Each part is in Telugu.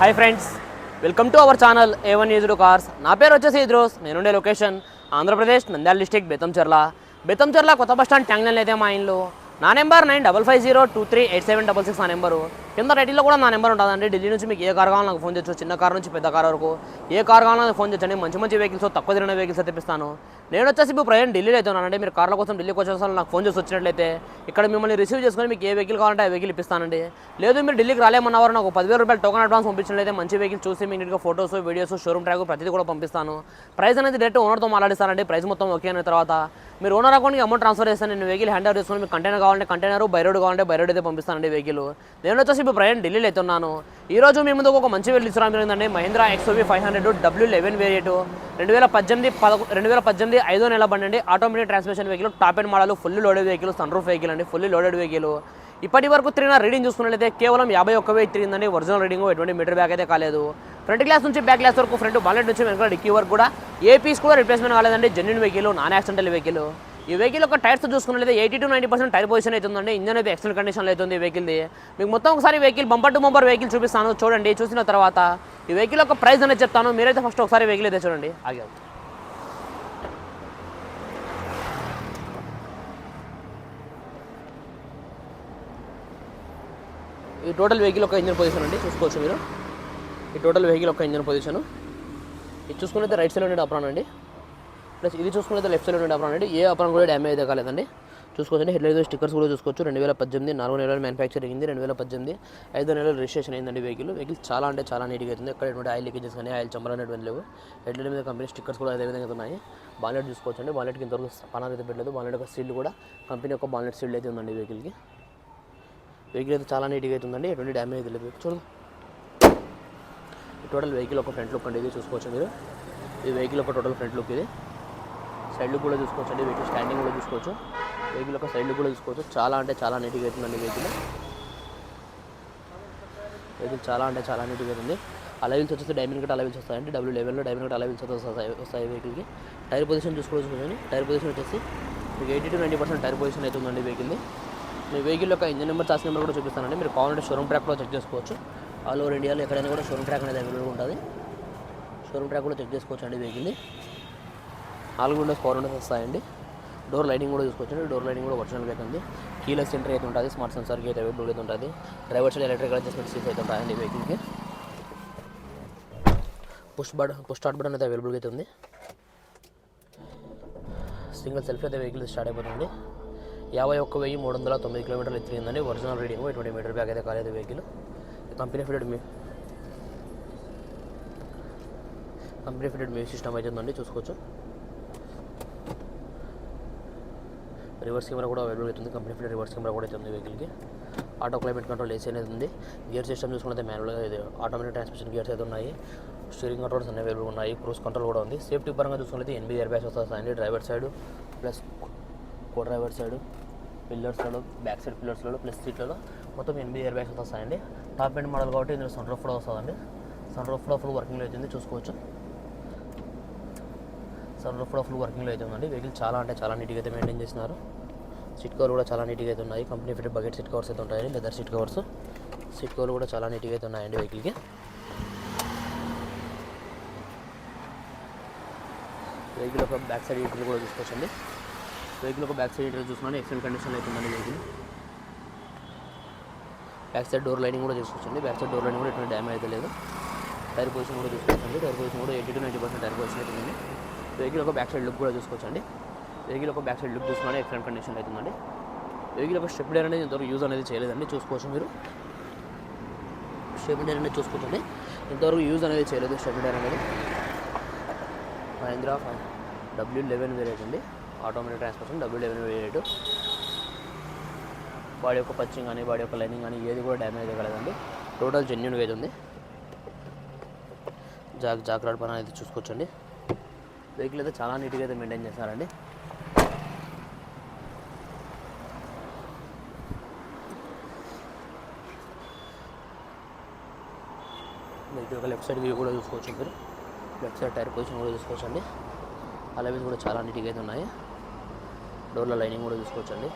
Hi friends welcome to our channel A one used cars నా పేరు వచ్చేసి ఇద్రోస్ నేనుండే లొకేషన్ ఆంధ్రప్రదేశ్ నంద్యాల డిస్టిక్ బెతంచెర్ల బెతంచెర్ల కొత్త బస్ స్టాండ్ ట్యాంగ్ అయితే మా ఇంట్లో నా number nine double five zero two three eight seven double six నా నెంబరు. కింద టైటిల్లో కూడా నా నెంబర్ ఉంటుందండి. ఢిల్లీ నుంచి మీకు ఏ కార్ కావాలో నాకు ఫోన్ చేయొచ్చు. చిన్న కార్ నుంచి పెద్ద కార్ వరకు. ఏ కార్ కావాలో నాకు ఫోన్ చేయొచ్చండి. మంచి మంచి వెహికల్స్ తక్కువ తిరిగిన వెహికల్స్ తెప్పిస్తాను. నేను వచ్చేసి ఇప్పుడు ప్రయాణం ఢిల్లీలో అయితే ఉన్నానండి. మీరు కార్ల కోసం ఢిల్లీకి వచ్చేసాను నాకు ఫోన్ చేసి వచ్చినట్లయితే ఇక్కడ మిమ్మల్ని రిసీవ్ చేసుకొని మీకు ఏ వెహికల్ కావాలంటే ఆ వెహికల్ ఇప్పిస్తానండి. లేదు మీరు ఢిల్లీకి రాలేమన్నవారు నాకు పదివేల రూపాయలు టోకన్ అడ్వాన్స్ పంపించినట్లయితే మంచి వెహికల్ చూసి మీ నీట్గా ఫోటోస్ వీడియోస్ షోరూమ్ ట్రాక్ ప్రతిదీ కూడా పంపిస్తాను. ప్రైస్ అనేది డైరెక్ట్ ఓనర్తో మాట్లాడిస్తానండి. ప్రైస్ మొత్తం ఓకే అయిన తర్వాత మీరు ఓనర్ అకౌంట్కి అమౌంట్ ట్రాన్స్ఫర్ చేస్తాను. నేను వెహికల్ హ్యాండ్ ఓవర్ చేసుకుని మీకు కంటైనర్ కావాలంటే కంటైనర్ బైరోడ్ కావాలంటే బైరోడ్ అయితే పంపిస్తానండి వెహికల్. నేను వచ్చేసి ఇప్పుడు ప్రయాణం ఢిల్లీలో అయితే ఉన్నాను. ఈ రోజు మీ ముందుకు ఒక మంచి వెళ్ళి ఇస్తున్నాను జరిగిందండి. Mahindra XUV five hundred W eleven variant రెండు వేల పద్దెనిమిది పదకొ రెండు వేల పద్దెనిమిది ఐదో నెల బండి అండి. Automatic transmission vehicle top and model full loaded vehicle sun roof vehicle అండి. ఫుల్ లోడెడ్ వెహికల్ ఇప్పటి వరకు తిరిగిన రీడింగ్ చూసుకున్నట్లయితే కేవలం యాభై ఒక్క వెయ్యి తిరిగిందండి. ఒరిజినల్ రీడింగ్ ఎటువంటి మీటర్ బ్యాక్ అయితే కాలేదు. ఫ్రంట్ గ్లాస్ నుంచి బ్యాక్ గ్లాస్ వరకు ఫ్రంట్ బాలెట్ నుంచి వెనక డిక్కీ వరకు కూడా ఏ పీస్ కూడా రిప్లేస్మెంట్ కాలేదండి. Genuine vehicle non accidental vehicle ఈ వెహికల్ యొక్క టైర్స్ చూసుకున్నట్లయితే eighty to ninety percent tyre position అవుతుందండి ఇంజన్ అయితే ఎక్సలెంట్ కండిషన్లో అవుతుంది ఈ వెహికల్ది. మీకు మొత్తం ఒకసారి vehicle bumper to bumper vehicle చూపిస్తాను. చూడండి చూసిన తర్వాత ఈ వెహికల్ యొక్క ప్రైస్ అనేది చెప్తాను. మీరైతే ఫస్ట్ ఒకసారి వెహికల్ అయితే చూడండి. ఆగే ఈ టోటల్ వెహికల్ ఒక ఇంజన్ పొజిషన్ అండి చూసుకోవచ్చు మీరు. ఈ టోటల్ వెహికల్ ఒక ఇంజన్ పొజిషన్ ఇది చూసుకున్నైతే రైట్ సైడ్ ఉండే అప్రాన్ అండి. ప్లస్ ఇది చూసుకున్నైతే లెఫ్ట్ సైడ్ ఉండే అప్రాన్ అండి ఏ అప్రాన్ కూడా డ్యామేజ్ అయితే కాలేదండి. చూసుకోవచ్చు హెడ్ లైట్ స్టిక్కర్స్ కూడా చూసుకోవచ్చు. రెండు వేల పద్దెనిమిది నాలుగు నెలలు మ్యానుఫ్యాక్చరింగ్ అయింది. రెండు వేల పద్దెనిమిది ఐదు నెలల రిజిస్ట్రేషన్ అయిందండి వెహికల్ వెహికల్ చాలా అంటే చాలా నీట్గా అవుతుంది ఎక్కడ ఎటువంటి ఆయిల్ లీకేజెస్ కానీ ఆయిల్ చంబర్ అనేటువంటి లేవు. హెడ్ లైట్ మీద కంపెనీ స్టిక్కర్స్ కూడా అదే విధంగా ఉన్నాయి. బాలెట్ చూసుకోవచ్చు అండి. బాలెట్కి ఇంతవరకు పనాలు అయితే పెట్టలేదు. బాలెట్ యొక్క సీల్ కూడా కంపెనీ యొక్క బాలెట్ సీల్ అయితే ఉందండి వెహికల్కి వెహికల్ అయితే చాలా నీట్గా అవుతుందండి ఎటువంటి డ్యామేజ్ అయితే లేదు. చూడండి టోటల్ వెహికల్ ఒక ఫ్రంట్ లుక్ అండి ఇది చూసుకోవచ్చు మీరు. ఈ వెహికల్ ఒక టోటల్ ఫ్రంట్ లుక్ ఇది. సైడ్లు కూడా చూసుకోవచ్చు అండి. వెహికల్ స్టాండింగ్ కూడా చూసుకోవచ్చు. వెహికల్ ఒక సైడ్ కూడా చూసుకోవచ్చు. చాలా అంటే చాలా నీట్గా అవుతుందండి వెహికల్ వెహికల్ చాలా అంటే చాలా నీట్గా అవుతుంది. అలవిల్స్ వచ్చేసి డైమండ్ కట్ అలవిల్స్ వస్తాయండి. డబ్ల్యూ లెవెల్లో డైమండ్ కట్ అలవిల్స్ వస్తాయి వస్తాయి వెహికల్కి టైర్ పొజిషన్ చూసుకోవచ్చు చూడండి. టైర్ పొజిషన్ వచ్చేసి మీకు eighty to ninety percent tyre position అవుతుందండి వెహికల్ది మీ వెహికల్ యొక్క ఇంజన్ నెంబర్ చార్జ్ నెంబర్ కూడా చూపిస్తానండి. మీరు కావాలంటే షోరూమ్ ట్రాక్ కూడా చెక్ చేసుకోవచ్చు. ఆల్ ఓవర్ ఇండియాలో ఎక్కడైనా కూడా షోరూమ్ ట్రాక్ అనేది అవైలబుల్గా ఉంటుంది. షోరూమ్ ట్రాక్ కూడా చెక్ చేసుకోవచ్చు అండి వెహికల్ని నాలుగు విండోస్ పవర్ విండోస్ వస్తాయండి. డోర్ లైటింగ్ కూడా చూసుకోవచ్చు డోర్ లైటింగ్ కూడా ఒరిజినల్ అయితే ఉంది. కీలెస్ సెంటర్ అయితే ఉంటుంది. స్మార్ట్ సెన్సార్కి అయితే అవైలబుల్ అయితే ఉంటుంది. Driver side electrical adjustment seats అయితే ఉంటాయండి వెహికల్కి పుష్ బడ్ పుష్ స్టార్ట్ బటన్ అయితే అవైలబుల్ అయితే ఉంది. సింగిల్ సెల్ఫ్ అయితే వెహికల్ స్టార్ట్ అయిపోతుంది యాభై ఒక్క వెయ్యి మూడు వందల తొమ్మిది కిలోమీటర్లు తిరిగిందండి ఒరిజినల్ రీడింగ్ ఎటువంటి మీటర్ బ్యాగ్ అయితే కాలేదు వెహికల్ కంపెనీ ఫిటెడ్ మీ కంపెనీ ఫిటెడ్ మ్యూజిక్ సిస్టమ్ అయితే ఉందండి. చూసుకోవచ్చు. రివర్స్ కెమెరా కూడా అవైలబుల్ అవుతుంది. కంపెనీ ఫిటెడ్ రివర్స్ కెమెరా కూడా అయితే ఉంది వెహికల్కి. ఆటో క్లైమేట్ కంట్రోల్ ఏసీ అనేది ఉంది. గియర్ సిస్టమ్ చూసుకుంటే మాన్యువల్గా ఇది ఆటోమేటిక్ ట్రాన్స్మిషన్ గియర్స్ అయితే ఉన్నాయి. స్టీరింగ్ కంట్రోల్స్ అన్ని అవైలబుల్ ఉన్నాయి. క్రూజ్ కంట్రోల్ కూడా ఉంది. సేఫ్టీ పరంగా చూసుకుంటే ఎనిమిది ఎయిర్ బ్యాగ్స్ వస్తాయండి driver side plus co driver side పిల్లర్స్లలో back side పిల్లర్స్లలో ప్లస్ సీట్లలో మొత్తం ఎనిమిది ఇయర్ బ్యాగ్స్ వస్తాయండి. టాప్ ఎండ్ మోడల్ కాబట్టి ఇందులో సన్ రూఫ్ కూడా వస్తుందండి. సన్ రూఫ్ కూడా ఫుల్ వర్కింగ్లో అవుతుంది చూసుకోవచ్చు. సన్ కూడా ఫుల్ వర్కింగ్లో అయితే ఉందండి. వెహికల్ చాలా అంటే చాలా నీట్గా అయితే మెయింటైన్ చేస్తున్నారు. సీట్ కవర్ కూడా చాలా నీట్గా అయితే ఉన్నాయి. Company fit bucket seat covers అయితే ఉంటాయండి లెదర్ సీట్ కవర్స్ సీట్ కవర్లు కూడా చాలా నీట్గా అయితే ఉన్నాయండి వెహికల్కి వెహికల్ ఒక బ్యాక్ సైడ్ ఇంటర్ కూడా చూసుకోవచ్చండి. వెహికల్ ఒక బ్యాక్ సైడ్ ఇంటర్ చూసుకున్నాను ఎక్సలెంట్ కండిషన్ అయితే ఉందండి vehicle back side door lining కూడా చూసుకోవచ్చండి. బ్యాక్ సైడ్ డోర్ లైనింగ్ కూడా ఎటువంటి డ్యామేజ్ అయితే లేదు. టైర్ పొజిషన్ కూడా చూసుకోవచ్చండి. టైర్ పొజిషన్ కూడా eighty to ninety percent tyre position అయితే వెహికల్ ఒక బ్యాక్ సైడ్ లుక్ కూడా చూసుకోవచ్చండి. వెహికల్ ఒక బ్యాక్ సైడ్ లుక్ చూసుకున్నాను ఎక్సలెంట్ కండిషన్ అవుతుందండి వెహికల్ ఒక స్టెప్ డైర్ అనేది ఇంతవరకు యూజ్ అనేది చేయలేదండి చూసుకోవచ్చు మీరు. స్టెప్ డైర్ అనేది చూసుకోవచ్చండి. ఇంతవరకు యూజ్ అనేది చేయలేదు స్టెప్ డైర్ అనేది. మహేంద్ర డబ్ల్యూ లెవెన్ వేరియట్ అండి. Automatic transmission W eleven variant body యొక్క పచ్చింగ్ కానీ బాడీ యొక్క లైనింగ్ కానీ ఏది కూడా డ్యామేజ్ అవ్వలేదండి టోటల్ జెన్యున్గా అయితే ఉంది. జాగ్ జాగ్రత్త పని అనేది చూసుకోవచ్చండి. వెహికల్ అయితే చాలా నీట్గా అయితే మెయింటైన్ చేస్తారండి వెహికల్ ఒక లెఫ్ట్ సైడ్ వ్యూ కూడా చూసుకోవచ్చు మీరు. లెఫ్ట్ సైడ్ టైర్ పొజిషన్ కూడా చూసుకోవచ్చు అండి అలవీస్ కూడా చాలా నీట్గా అయితే ఉన్నాయి. డోర్ల లైనింగ్ కూడా చూసుకోవచ్చు అండి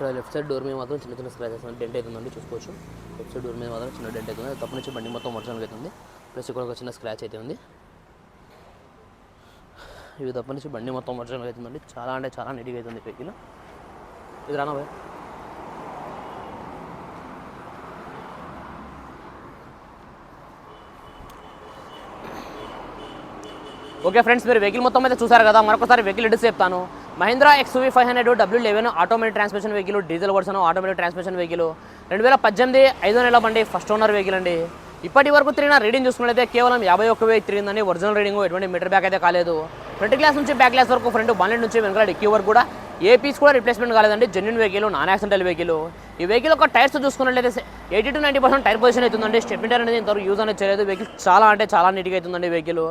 ఇక్కడ లెఫ్ట్ సైడ్ డోర్ మీద మాత్రం చిన్న చిన్న స్క్రాచెస్ డెంట్ అవుతుందండి చూసుకోవచ్చు. లెఫ్ట్ సైడ్ డోర్ మీద మాత్రం చిన్న డెంట్ అవుతుంది. తప్పు నుంచి బండి మొత్తం ఒరిజినల్ అవుతుంది ప్లస్ ఇక్కడ ఒక చిన్న స్క్రాచ్ అయితే ఉంది. ఇవి తప్ప నుంచి బండి మొత్తం ఒరిజినల్ అవుతుందండి చాలా అంటే చాలా నీట్గా అవుతుంది వెహికల్. ఇది రానా భయ్ ఓకే ఫ్రెండ్స్ మీరు వెహికల్ మొత్తం అయితే చూసారు కదా. మరొకసారి వెహికల్ ఎడిస్ చెప్తాను. Mahindra XUV five hundred W eleven automatic transmission vehicle diesel version automatic transmission vehicle రెండు వేల పద్దెనిమిది ఐదో నెల బండి ఫస్ట్ ఓనర్ వెహికల్ అండి. ఇప్పటి వరకు తిరిగిన రీడింగ్ చూసుకున్నట్లయితే కేవలం యాభై ఒక్క వెయ్యి తిరిగిందండి. ఒరిజినల్ రీడింగ్ ఎటువంటి మీటర్ బ్యాక్ అయితే కాలేదు. ఫ్రంట్ గ్లాస్ నుంచి బ్యాక్ గ్లాస్ వరకు ఫ్రంట్ బాలెట్ నుంచి వెనకాల డిక్కీ వరకు కూడా ఏ పీస్ కూడా రిప్లేస్మెంట్ కాలేదండి. Genuine vehicle non accidental vehicle ఈ వెహికల్ ఒక టైర్స్ చూసుకున్నట్లయితే eighty to ninety percent tyre position అవుతుందండి. స్టెప్ టైర్ అనేది ఇంతవరకు యూజ్ అనేది చేయలేదు. వెహికల్ చాలా అంటే చాలా నీట్గా అవుతుందండి vehicle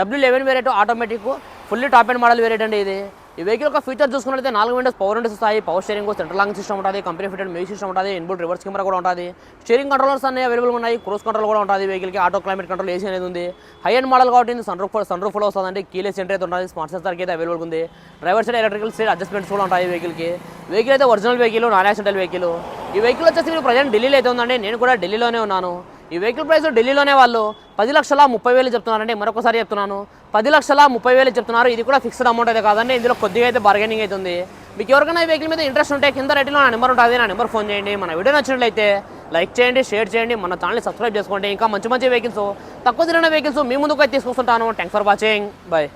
W eleven variant automatic fully top end model variant అండి ఇది. ఈ వెహికల్ ఒక ఫీచర్ చూసుకున్నట్లయితే నాలుగు విండోస్ పవర్ విండోస్ వస్తాయి. Power steering central lock system ఉంటుంది. కంపెనీ ఫిటెడ్ మ్యూజిక్ సిస్టమ్ ఉంటుంది. ఇన్బుల్ రివర్స్ కెమెరా కూడా ఉంటుంది. స్టీరింగ్ కంట్రోలర్స్ అన్ని అవైలబుల్ ఉన్నాయి. క్రోస్ కంట్రోల్ కూడా ఉంటుంది వెహికల్కి ఆటో క్లైమేట్ కంట్రోల్ ఏసీ అనేది ఉంది. హై అండ్ మోడల్ కాబట్టి సన్ రూఫ్ సన్ రూఫ్ వస్తుందండి. కీలెస్ సెంటర్ అయితే ఉంటుంది. స్మార్ట్ సెన్సర్కి అయితే అవైలబుల్ ఉంది. Driver side electrical side adjustments కూడా ఉంటాయి వెహికల్కి వెహికల్ అయితే original vehicle non accidental vehicle ఈ వెహికల్ వచ్చేసి మీరు ప్రజెంట్ ఢిల్లీలో అయితే ఉందండి. నేను కూడా ఢిల్లీలోనే ఉన్నాను. ఈ వెహికల్ ప్రైస్ ఢిల్లీలోనే వాళ్ళు పది లక్షల ముప్పై వేలు చెప్తున్నారండి. మరొకసారి చెప్తున్నాను. పది లక్షల ముప్పై వేలు చెప్తున్నారు. ఇది కూడా ఫిక్స్డ్ అమౌంట్ అయితే కాదండి. ఇందులో కొద్దిగా అయితే బార్గెనింగ్ అవుతుంది మీకు ఎవరికైనా ఈ వెహికల్ మీద ఇంట్రెస్ట్ ఉంటే కింద రేట్లో నా నెంబర్ ఉంటుంది. నా నెంబర్ ఫోన్ చేయండి. మన వీడియో నచ్చినట్లయితే లైక్ చేయండి షేర్ చేయండి. మన ఛానల్ని సబ్స్క్రైబ్ చేసుకోండి. ఇంకా మంచి మంచి వెహికల్స్ తక్కువ తిరిగిన వెహికల్స్ మీ ముందుకు అయితే తీసుకొస్తుంటాను. Thanks for watching bye